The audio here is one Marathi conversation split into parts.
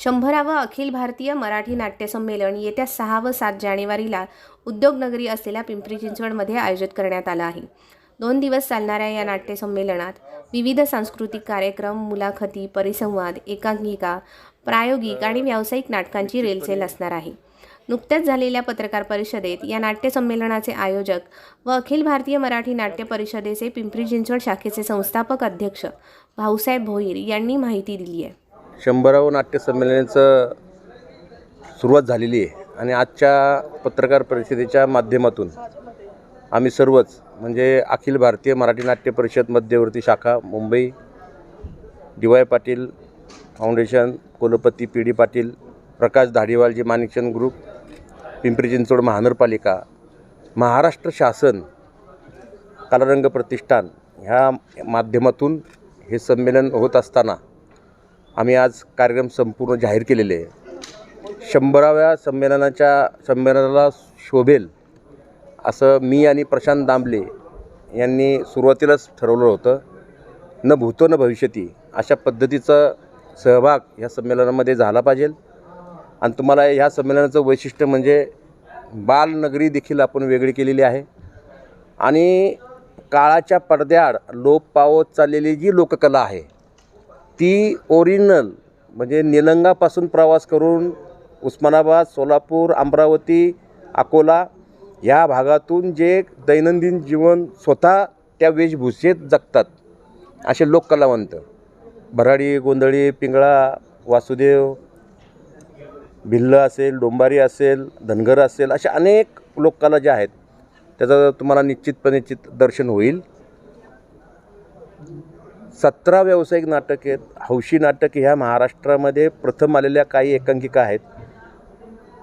शंभरावं अखिल भारतीय मराठी नाट्य संमेलन येत्या सहा व सात जानेवारीला उद्योगनगरी असलेल्या पिंपरी चिंचवडमध्ये आयोजित करण्यात आलं आहे. दोन दिवस चालणाऱ्या या नाट्य संमेलनात विविध सांस्कृतिक कार्यक्रम मुलाखती परिसंवाद एकांकिका प्रायोगिक आणि व्यावसायिक नाटकांची रेलचेल असणार आहे. नुकत्याच झालेल्या पत्रकार परिषदेत या नाट्य संमेलनाचे आयोजक व अखिल भारतीय मराठी नाट्य परिषदेचे पिंपरी चिंचवड शाखेचे संस्थापक अध्यक्ष भाऊसाहेब भोईर यांनी माहिती दिली आहे. शंभरावं नाट्यसंमेलनाचं सुरुवात झालेली आहे. आणि आजच्या पत्रकार परिषदेच्या माध्यमातून आम्ही सर्वच म्हणजे अखिल भारतीय मराठी नाट्य परिषद मध्यवर्ती शाखा Mumbai D Y Patil foundation कुलपती P D Patil Prakash Dhadiwal ji Manikchand group Pimpri Chinchwad महानगरपालिका महाराष्ट्र शासन कलारंग प्रतिष्ठान ह्या माध्यमातून हे संमेलन होत असताना आम्ही आज कार्यक्रम संपूर्ण जाहीर केलेले आहे. शंभराव्या संमेलनाच्या संमेलनाला शोभेल असं मी आणि प्रशांत दामले यांनी सुरुवातीलाच ठरवलं होतं. न भूतो न भविष्यती अशा पद्धतीचा सहभाग ह्या संमेलनामध्ये झाला पाहिजे. आणि तुम्हाला ह्या संमेलनाचं वैशिष्ट्य म्हणजे बालनगरी देखील आपण वेगळी केलेली आहे. आणि काळाच्या पडद्याआड लोप पावत चाललेली जी लोककला आहे ती ओरिजिनल म्हणजे निलंगापासून प्रवास करून उस्मानाबाद सोलापूर अमरावती अकोला या भागातून जे दैनंदिन जीवन स्वतः त्या वेशभूषेत जगतात असे लोककलावंत. भराडी गोंधळी पिंगळा वासुदेव भिल्ल असेल डोंबारी असेल धनगर असेल अशा अनेक लोककला ज्या आहेत त्याचं तुम्हाला निश्चितपणे चित दर्शन होईल. सतरा व्यावसायिक नाटक आहेत. हौशी नाटक ह्या महाराष्ट्रामध्ये प्रथम आलेल्या काही एकांकिका आहेत.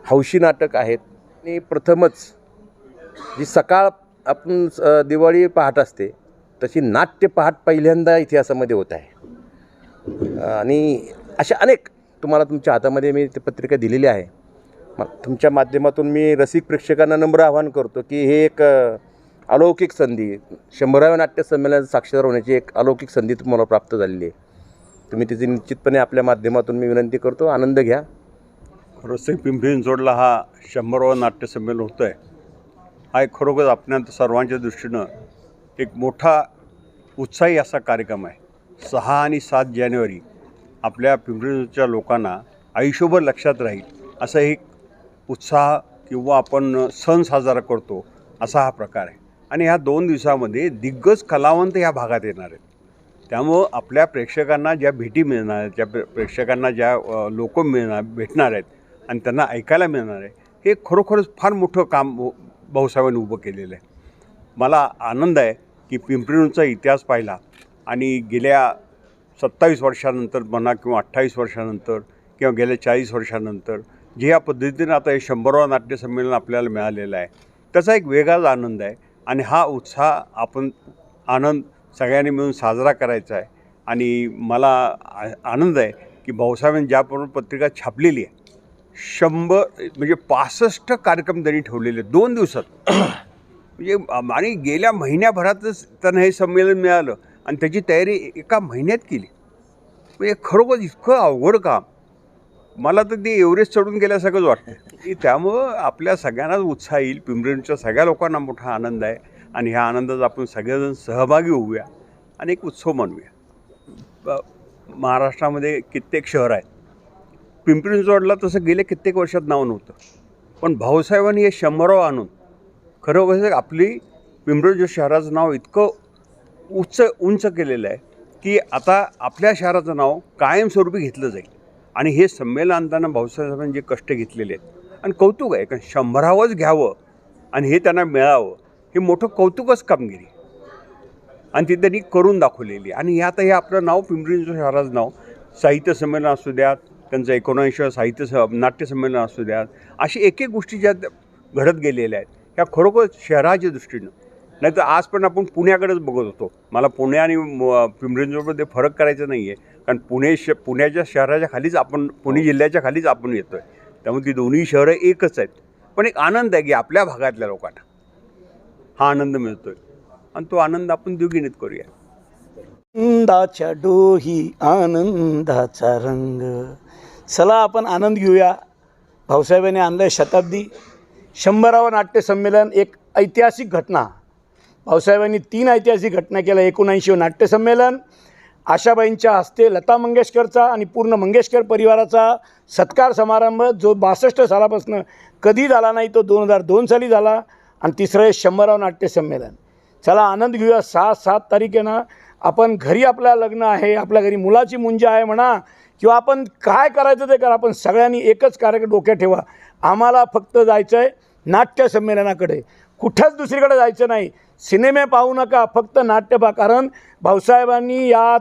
हौशी नाटक आहेत. आणि प्रथमच जी सकाळ आपण दिवाळी पहाट असते तशी नाट्य पहाट पहिल्यांदा इतिहासामध्ये होत आहे. आणि अशा अनेक तुम्हाला तुमच्या हातामध्ये मी ती पत्रिका दिलेली आहे. मग तुमच्या माध्यमातून मी रसिक प्रेक्षकांना नम्र आवाहन करतो की हे एक अलौकिक संधी. शंभराव्या नाट्य संमेलनात साक्षीदार होण्याची एक अलौकिक संधी तुम्हाला प्राप्त झालेली आहे. तुम्ही तिची निश्चितपणे आपल्या माध्यमातून मी विनंती करतो आनंद घ्या. रसिक पिंपरी जोडला हा शंभरावा नाट्य संमेलन होतं आहे हा एक खरोखर आपल्या सर्वांच्या दृष्टीनं एक मोठा उत्साही असा कार्यक्रम आहे. सहा आणि सात जानेवारी आपल्या पिंपरीच्या लोकांना आयुष्यभर लक्षात राहील असा एक उत्साह किंवा आपण सण साजरा करतो असा हा प्रकार आहे. आणि ह्या दोन दिवसामध्ये दिग्गज कलावंत ह्या भागात येणार आहेत. त्यामुळं आपल्या प्रेक्षकांना ज्या भेटी मिळणार आहेत ज्या प्रे प्रेक्षकांना ज्या लोक मिळणार भेटणार आहेत आणि त्यांना ऐकायला मिळणार आहे हे खरोखरच फार मोठं काम भाऊसाहेबांनी उभं केलेलं आहे. मला आनंद आहे की पिंपरीणचा इतिहास पाहिला आणि गेल्या सत्तावीस वर्षानंतर म्हणा किंवा अठ्ठावीस वर्षानंतर किंवा गेल्या चाळीस वर्षानंतर जे या पद्धतीनं आता हे शंभरावं नाट्य संमेलन आपल्याला मिळालेलं आहे त्याचा एक वेगळाच आनंद आहे. आणि हा उत्साह आपण आनंद सगळ्यांनी मिळून साजरा करायचा आहे. आणि मला आ- आनंद आहे की भाऊसाहेबांनी ज्याप्रमाणे पत्रिका छापलेली आहे शंभर म्हणजे पासष्ट कार्यक्रम त्यांनी ठेवलेले दोन दिवसात. म्हणजे आणि गेल्या महिन्याभरातच त्यांना हे संमेलन मिळालं आणि त्याची तयारी एका महिन्यात केली. म्हणजे खरोखर इतकं अवघड काम. मला तर ते एव्हरेस्ट चढून गेल्यासारखंच वाटतं की त्यामुळं आपल्या सगळ्यांनाच उत्साह येईल. पिंपरीच्या सगळ्या लोकांना मोठा आनंद आहे. आणि ह्या आनंदात आपण सगळेजण सहभागी होऊया आणि एक उत्सव मानूया. महाराष्ट्रामध्ये कित्येक शहर आहेत. पिंपरी चिंचवडला तसं गेल्या कित्येक वर्षात नाव नव्हतं. पण भाऊसाहेबांनी हे शंभराव आणून खरोखर आपली पिंपरी शहराचं नाव इतकं उच्च उंच केलेलं आहे की आता आपल्या शहराचं नाव कायमस्वरूपी घेतलं जाईल. आणि हे संमेलन आणताना भाऊसाहेबांनी जे कष्ट घेतलेले आहेत आणि कौतुक आहे कारण शंभरावंच घ्यावं आणि हे त्यांना मिळावं हे मोठं कौतुकच कामगिरी. आणि ती त्यांनी करून दाखवलेली. आणि हे आता हे आपलं नाव पिंपरी शहराचं नाव साहित्य संमेलन असू द्यात त्यांचं एकोणऐंशी साहित्य स नाट्य संमेलन असू द्यात अशी एक एक गोष्टी ज्या घडत गेलेल्या आहेत ह्या खरोखर शहराच्या दृष्टीनं नाही तर आज पण आपण पुण्याकडेच बघत होतो. मला पुणे आणि म- पिंपरी फरक करायचा नाही आहे कारण पुणे श पुण्याच्या शहराच्या खालीच आपण पुणे जिल्ह्याच्या खालीच आपण येतो आहे त्यामुळे ती दोन्ही शहरं एकच आहेत. पण एक आनंद आहे की आपल्या भागातल्या लोकांना हा आनंद मिळतो आहे आणि तो आनंद आपण द्विगुणित करूया. आनंदाच्या डोही आनंदाचा रंग. चला आपण आनंद घेऊया. भाऊसाहेबांनी आणलं आहे शताब्दी. शंभरावं नाट्यसंमेलन एक ऐतिहासिक घटना. भाऊसाहेबांनी तीन ऐतिहासिक घटना केल्या. एकोणऐंशी नाट्यसंमेलन आशाबाईंच्या हस्ते लता मंगेशकरचा आणि पूर्ण मंगेशकर परिवाराचा सत्कार समारंभ जो बासष्ट सालापासून कधी झाला नाही तो दोन हजार दोन साली झाला. आणि तिसरं आहे शंभराव नाट्यसंमेलन. चला आनंद घेऊया सहा सात तारखेनं. आपण घरी आपल्या लग्न आहे आपल्या घरी मुलाची मुंजी आहे म्हणा किंवा आपण काय करायचं ते करा. आपण सगळ्यांनी एकच कार्यक्रम डोक्यात ठेवा. आम्हाला फक्त जायचं आहे नाट्यसंमेलनाकडे. कुठंच दुसरीकडे जायचं नाही. सिनेमे पाहू नका फक्त नाट्य पहा. कारण भाऊसाहेबांनी या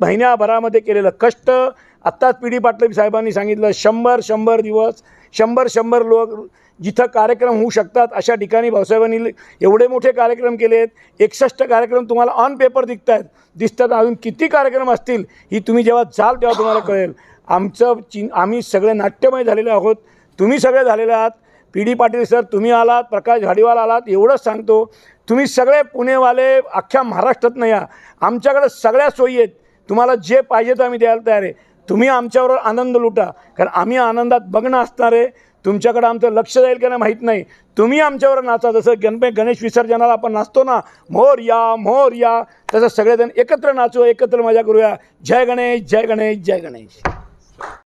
महिन्याभरामध्ये केलेलं कष्ट आत्ताच पी डी पाटील साहेबांनी सांगितलं शंभर शंभर दिवस शंभर शंभर लोक जिथं कार्यक्रम होऊ शकतात अशा ठिकाणी भाऊसाहेबांनी एवढे मोठे कार्यक्रम केले आहेत एकसष्ट कार्यक्रम तुम्हाला ऑन पेपर दिसत आहेत दिसतात अजून किती कार्यक्रम असतील ही तुम्ही जेव्हा जाल तेव्हा तुम्हाला कळेल. आमचं चिन आम्ही सगळे नाट्यमय झालेले आहोत. तुम्ही सगळे झालेले आहात. पी डी पाटील सर तुम्ही आलात प्रकाश झाडीवाल आलात एवढंच सांगतो. तुम्ही सगळे पुणेवाले अख्ख्या महाराष्ट्रात नाही या. आमच्याकडे सगळ्या सोयी आहेत. तुम्हाला जे पाहिजे ते आम्ही द्यायला तयार आहे. तुम्ही आमच्यावर आनंद लुटा. कारण आम्ही आनंदात बघणं असणार आहे तुमच्याकडं आमचं लक्ष जाईल का नाही माहीत नाही. तुम्ही आमच्यावर नाचा. जसं गणपती गणेश विसर्जनाला आपण नाचतो ना मोर या मोर या तसं सगळेजण एकत्र नाचू एकत्र मजा करूया. जय गणेश जय गणेश जय गणेश.